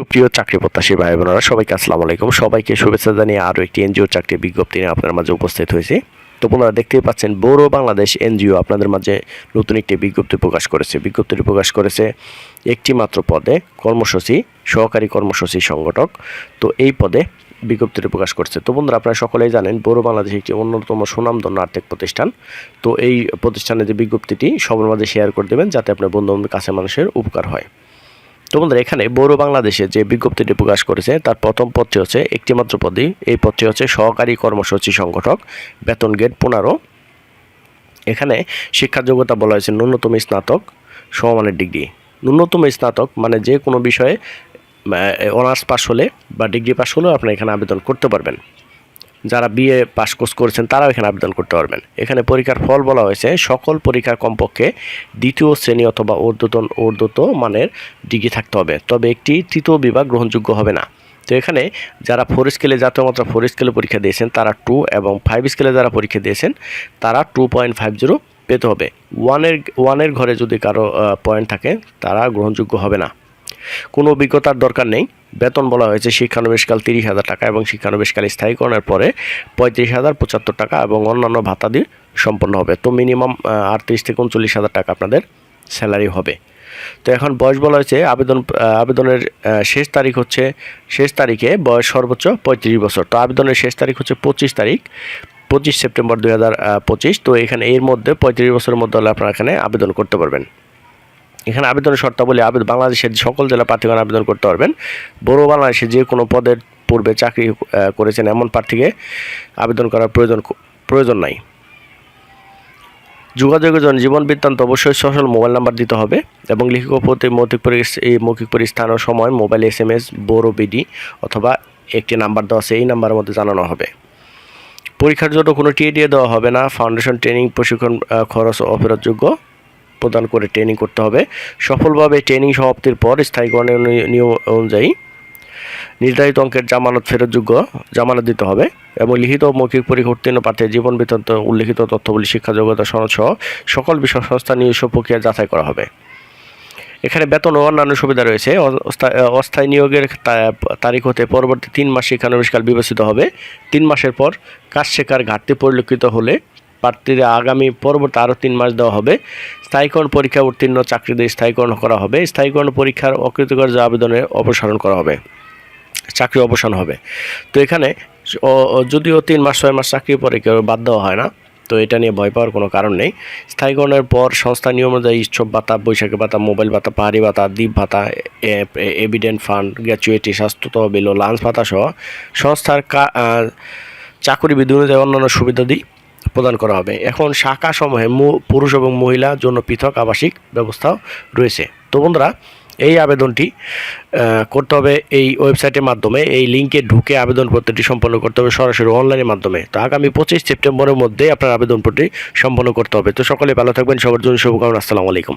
সুপ্রিয় চাকরি প্রত্যাশী ভাই বোনেরা, সবাইকে আসসালামু আলাইকুম। সবাইকে শুভেচ্ছা জানিয়ে আরও একটি এনজিও চাকরি বিজ্ঞপ্তি নিয়ে আপনার মাঝে উপস্থিত হয়েছে। তো আপনারা দেখতেই পাচ্ছেন, বড় বাংলাদেশ এনজিও আপনাদের মাঝে নতুন একটি বিজ্ঞপ্তি প্রকাশ করেছে। বিজ্ঞপ্তিটি প্রকাশ করেছে একটি মাত্র পদে কর্মসূচি, সহকারী কর্মসূচি সংগঠক। তো এই পদে বিজ্ঞপ্তিটি প্রকাশ করছে। তো বন্ধুরা, আপনারা সকলেই জানেন, বড় বাংলাদেশ একটি অন্যতম সুনামধন্য আর্থিক প্রতিষ্ঠান। তো এই প্রতিষ্ঠানের যে বিজ্ঞপ্তিটি সবার মাঝে শেয়ার করে দেবেন, যাতে আপনার বন্ধু কাছে মানুষের উপকার হয়। তো বন্ধুরা এখানে বড় বাংলাদেশে যে বিজ্ঞপ্তিটি প্রকাশ করেছে, তার প্রথম পদটি হচ্ছে একটি মাত্র পদই। এই পদটি হচ্ছে সহকারী কর্মসূচি সংগঠক বেতন গেট পনেরো। এখানে শিক্ষার যোগ্যতা বলা হয়েছে ন্যূনতম স্নাতক, সমমানের ডিগ্রি। ন্যূনতম স্নাতক মানে যে কোনো বিষয়ে অনার্স পাস হলে বা ডিগ্রি পাস হলেও আপনি এখানে আবেদন করতে পারবেন। যারা বিএ পাস কোর্স করেছেন, তারাও এখানে আবেদন করতে পারবেন। এখানে পরীক্ষার ফল বলা হয়েছে, সকল পরীক্ষার কমপক্ষে দ্বিতীয় শ্রেণি অথবা ঊর্ধ্বতন ঊর্ধ্বত মানের ডিগ্রি থাকতে হবে। তবে একটি তৃতীয় বিভাগ গ্রহণযোগ্য হবে না। তো এখানে যারা ফোর স্কেলে জাতীয় মাত্রা ফোর স্কেলে পরীক্ষা দিয়েছেন, তারা টু এবং ফাইভ স্কেলে যারা পরীক্ষা দিয়েছেন, তারা টু পয়েন্ট ফাইভ জিরো পেতে হবে। ওয়ানের ওয়ানের ঘরে যদি কারও পয়েন্ট থাকে, তারা গ্রহণযোগ্য হবে না। কোনো অভিজ্ঞতার দরকার নেই। বেতন বলা হয়েছে শিক্ষানবিশকাল তিরিশ হাজার টাকা এবং শিক্ষানবিশকাল স্থায়ীকরণের পরে পঁয়ত্রিশ হাজার পঁচাত্তর টাকা এবং অন্যান্য ভাতা দিয়ে সম্পন্ন হবে। তো মিনিমাম আটত্রিশ থেকে উনচল্লিশ হাজার টাকা আপনাদের স্যালারি হবে। তো এখন বয়স বলা হয়েছে, আবেদন আবেদনের শেষ তারিখ হচ্ছে, শেষ তারিখে বয়স সর্বোচ্চ পঁয়ত্রিশ বছর। তো আবেদনের শেষ তারিখ হচ্ছে পঁচিশ তারিখ, পঁচিশ সেপ্টেম্বর দুই হাজার পঁচিশ। তো এখানে এর মধ্যে পঁয়ত্রিশ বছরের মধ্যে হলে আপনারা এখানে আবেদন করতে পারবেন। এখানে আবেদনের শর্তাবলী আবেদন বাংলাদেশের সকল জেলা প্রার্থীগণ আবেদন করতে পারবেন। বড় বাংলাদেশে যে কোনো পদের পূর্বে চাকরি করেছেন এমন প্রার্থীকে আবেদন করার প্রয়োজন প্রয়োজন নাই। যোগাযোগের জন্য জীবন বৃত্তান্ত অবশ্যই সফল মোবাইল নাম্বার দিতে হবে এবং লিখিত প্রতি মৌখিক এই মৌখিক পরিস্থান ও সময় মোবাইল এস এম এস বড় বিডি অথবা একটি নাম্বার দেওয়া আছে, এই নাম্বারের মধ্যে জানানো হবে। পরীক্ষার জন্য কোনো টিএডিএ দেওয়া হবে না। ফাউন্ডেশন, ট্রেনিং, প্রশিক্ষণ খরচ অফেরতযোগ্য। প্রদান করে ট্রেনিং করতে হবে। সফলভাবে ট্রেনিং সমাপ্তির পর স্থায়ীকরণের নিয়ম অনুযায়ী নির্ধারিত অঙ্কের জামানত ফেরতযোগ্য জামানত দিতে হবে এবং লিখিত মৌখিক পরীক্ষা উত্তীর্ণ প্রার্থীর জীবন বৃত্তান্ত, উল্লিখিত তথ্যগুলি শিক্ষা যোগ্যতা সনদ সহ সকল বিষয় সংস্থা নিজস্ব প্রক্রিয়া যাচাই করা হবে। এখানে বেতন ও অন্যান্য সুবিধা রয়েছে। অস্থায়ী অস্থায়ী নিয়োগের তারিখ হতে পরবর্তী তিন মাস শিক্ষানবিষ্কাল বিবেচিত হবে। তিন মাসের পর কাজ শেখার ঘাটতি পরিলক্ষিত হলে প্রার্থীদের আগামী পরবর্তী আরও তিন মাস দেওয়া হবে। স্থায়ীকরণ পরীক্ষা উত্তীর্ণ চাকরিদের স্থায়ীকরণ করা হবে। স্থায়ীকরণ পরীক্ষার অকৃতকার্য আবেদনের অপসারণ করা হবে। চাকরি অবসান হবে। তো এখানে যদিও তিন মাস, ছয় মাস চাকরি পরে কেউ বাদ দেওয়া হয় না, তো এটা নিয়ে ভয় পাওয়ার কোনো কারণ নেই। স্থায়ীকরণের পর সংস্থা নিয়ম অনুযায়ী উৎসব ভাতা, বৈশাখী ভাতা, মোবাইল ভাতা, পাহাড়ি ভাতা, দ্বীপ ভাতা এভিডেন্ট ফান্ড গ্র্যাচুয়েটি স্বাস্থ্য তহবিল ও লাঞ্চ ভাতা সহ সংস্থার চাকরি বিধি অনুযায়ী অন্যান্য সুবিধাদি প্রদান করা হবে। এখন শাখা সমূহে পুরুষ এবং মহিলা জন্য পৃথক আবাসিক ব্যবস্থাও রয়েছে। তো বন্ধুরা, এই আবেদনটি করতে হবে এই ওয়েবসাইটের মাধ্যমে। এই লিঙ্কে ঢুকে আবেদনপত্রটি সম্পন্ন করতে হবে সরাসরি অনলাইনের মাধ্যমে। তো আগামী পঁচিশ সেপ্টেম্বরের মধ্যে আপনার আবেদনপত্রটি সম্পন্ন করতে হবে। তো সকলে ভালো থাকবেন, সবার জন্য শুভকামনা। আসসালামু আলাইকুম।